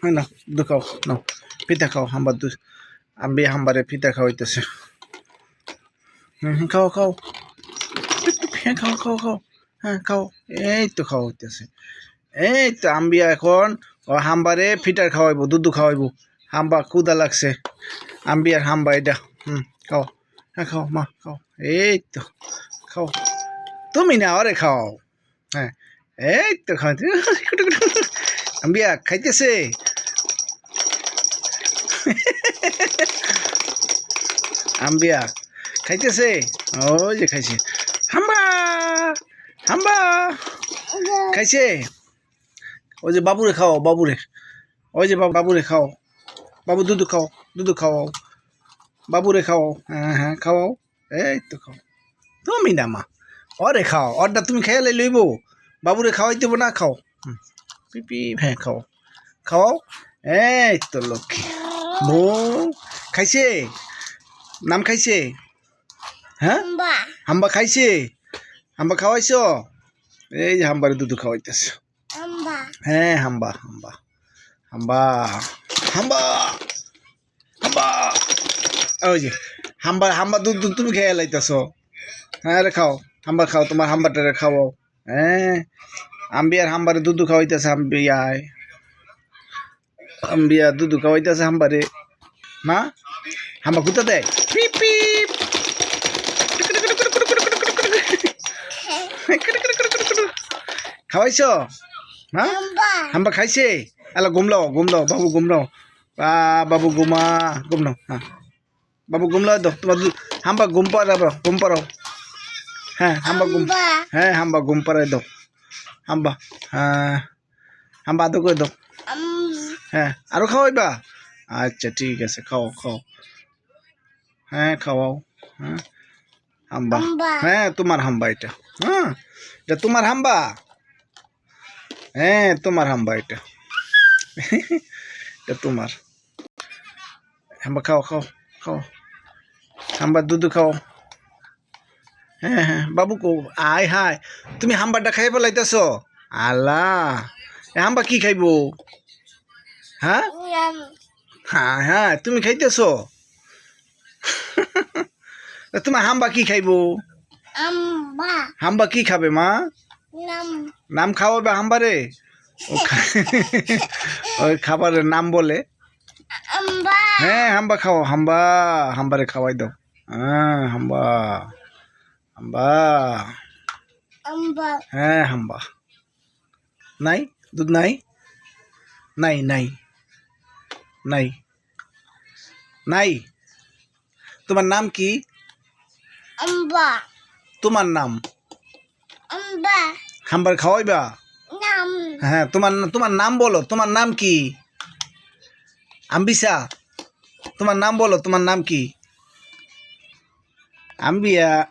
হ্যাঁ না দুধ খাও নাও, পিঠা খাও, হাম্বার দুধ আম্বি হাম্বারে পিঠা খাওয়াইতেছে। হুম খাও খাও। হ্যাঁ খাও খাও খাও। হ্যাঁ খাও। এই তো খাওয়াইতেছে। এই তো আম্বিয়া এখন হাম্বারে ফিটার খাওয়াইবো, দুধ খাওয়াইবো। হাম্বা কুদা লাগছে। আম্বিয়ার হাম্বা এটা, হুম, খাও। হ্যাঁ খাও, মা, খাও। এই তো, খাও। তুমি না আরে খাও। হ্যাঁ এই তো খাওয়াইতে আম্বিয়া খাইতেছে। আম্বিয়া, খাইতেছে? ওই যে খাইছে। হাম্বা হাম্বা, খাইছে? ওই যে বাবুরে খাও, বাবুরে। ওই যে বাবু- বাবুরে খাও। বাবু দুধ খাও, দুধ খাওয়াও বাবুরে খাও। হ্যাঁ হ্যাঁ খাওয়াও। এই তো খাও। তুমি না মা। অরে খাও অরটা তুমি খেয়ালে লইব। বাবুরে খাওয়াই দেবো না, খাও। পিপি হ্যাঁ খাও। খাওয়াও। এই তো লক্ষ্মী। বউ খাইছে? নাম খাইছে? হ্যাঁ? হাম্বা। খাইছে? হাম্বা খাওয়াইছ? এই যে হাম্বারে দুধ খাওয়াইতেছে। আম্বা হ্যাঁ হাম্বা হাম্বা। হাম্বা হাম্বা হাম্বা। ওই যে হাম্বা হাম্বা দুধ দুধ তুমি খেয়ে লাইতেছ। হ্যাঁ রে খাও। হাম্বা খাও তোমার হাম্বাটারে খাওয়াও। হ্যাঁ আম্বিয়ার হাম্বারে দুধ খাওয়াইতেছে আম্বিয়ায় আম্বিয়া দুধ খাওয়াইতেছে হাম্বারে। মা হাম্বা কুতা দেয় খাওয়াইছ? হ্যাঁ হাম্বা। খাইছে? আলা গুমলাও গুমলাও বাবু গুমলাও বা বাবু গুমা গুমলাও হ্যাঁ বাবু গুমলাও দাও তোমার হাম্বা পারাবো গুম পারাও হ্যাঁ হাম্বা গুম হ্যাঁ হাম্বা পারাই দাও হাম্বা হ্যাঁ হাম্বা আদৌ করে দাও হ্যাঁ আরও খাওয়াইবা? আচ্ছা ঠিক আছে খাও খাও। হ্যাঁ খাওয়াও হ্যাঁ। হাম্বা। হ্যাঁ তোমার হাম্বা এটা। হ্যাঁ এটা তোমার হাম্বা। হ্যাঁ তোমার হাম্বা এটা। এটা তোমার। হাম্বা খাও খাও খাও। হাম্বা দুধ খাও। হ্যাঁ হ্যাঁ বাবু কো আয় হায়। তুমি হাম্বাটা খাই পেলাইতেছ আল্লাহ। হাম্বা কি খাইব? হ্যাঁ? হ্যাঁ হ্যাঁ তুমি খাইতেছ? তোমার হাম্বা কি খাইব? হাম্বা। কি খাবে মা? নাম। খাওয়াবে হাম্বারে? ওই খাবারের নাম বলে। হ্যাঁ হাম্বা খাও হাম্বা হাম্বারে খাওয়াই দাও। হ্যাঁ হাম্বা। হাম্বা। হ্যাঁ হাম্বা। নাই? দুধ নাই? নাই নাই। নাই। নাই? তোমার নাম কি? আম্বা। তোমার নাম? আম্বা। হাম্বার খাওয়াইবা? নাম। হ্যাঁ তোমার তোমার নাম বলো তোমার নাম কি? আম্বিসা। তোমার নাম বলো তোমার নাম কি? আম্বিয়া।